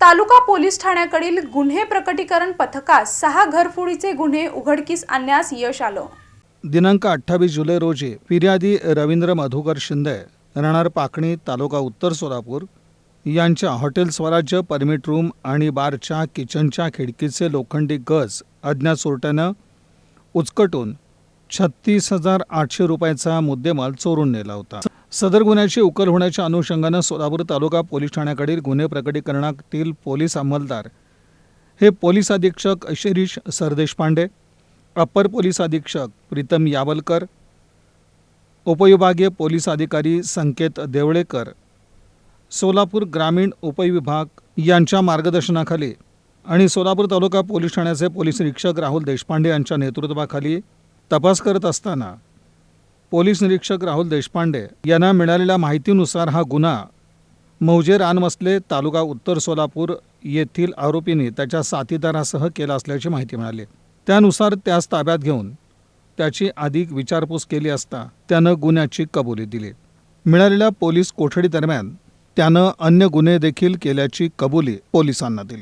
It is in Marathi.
तालुका पोलीस ठाण्याकडील गुन्हे प्रकटीकरण पथकास सहा घरफोडीचे गुन्हे उघडकीस आणण्यास यश आलं. दिनांक अठ्ठावीस जुलै रोजी फिर्यादी रवींद्र मधुकर शिंदे राहणार पाकणी तालुका उत्तर सोलापूर यांच्या हॉटेल स्वराज्य परमिट रूम आणि बारच्या किचनच्या खिडकीचे लोखंडी गज अज्ञात चोरट्यानं उचकटून छत्तीस हजार आठशे रुपयाचा मुद्देमाल चोरून नेला होता. सदर गुन्ह्याची उकल होण्याच्या अनुषंगानं सोलापूर तालुका पोलीस ठाण्याकडील गुन्हे प्रकटीकरणातील पोलीस अंमलदार हे पोलीस अधीक्षक शिरीष सरदेशपांडे अप्पर पोलीस अधीक्षक प्रीतम यावलकर उपविभागीय पोलीस अधिकारी संकेत देवळेकर सोलापूर ग्रामीण उपविभाग यांच्या मार्गदर्शनाखाली आणि सोलापूर तालुका पोलीस ठाण्याचे पोलीस निरीक्षक राहुल देशपांडे यांच्या नेतृत्वाखाली तपास करत असताना पोलीस निरीक्षक राहुल देशपांडे यांना मिळालेल्या माहितीनुसार हा गुन्हा मौजे रानमसले तालुका उत्तर सोलापूर येथील आरोपींनी त्याच्या साथीदारासह केला असल्याची माहिती मिळाली. त्यानुसार त्यास ताब्यात घेऊन त्याची अधिक विचारपूस केली असता त्यानं गुन्ह्याची कबुली दिली. मिळालेल्या पोलीस कोठडी दरम्यान त्यानं अन्य गुन्हे देखील केल्याची कबुली पोलिसांना दिली.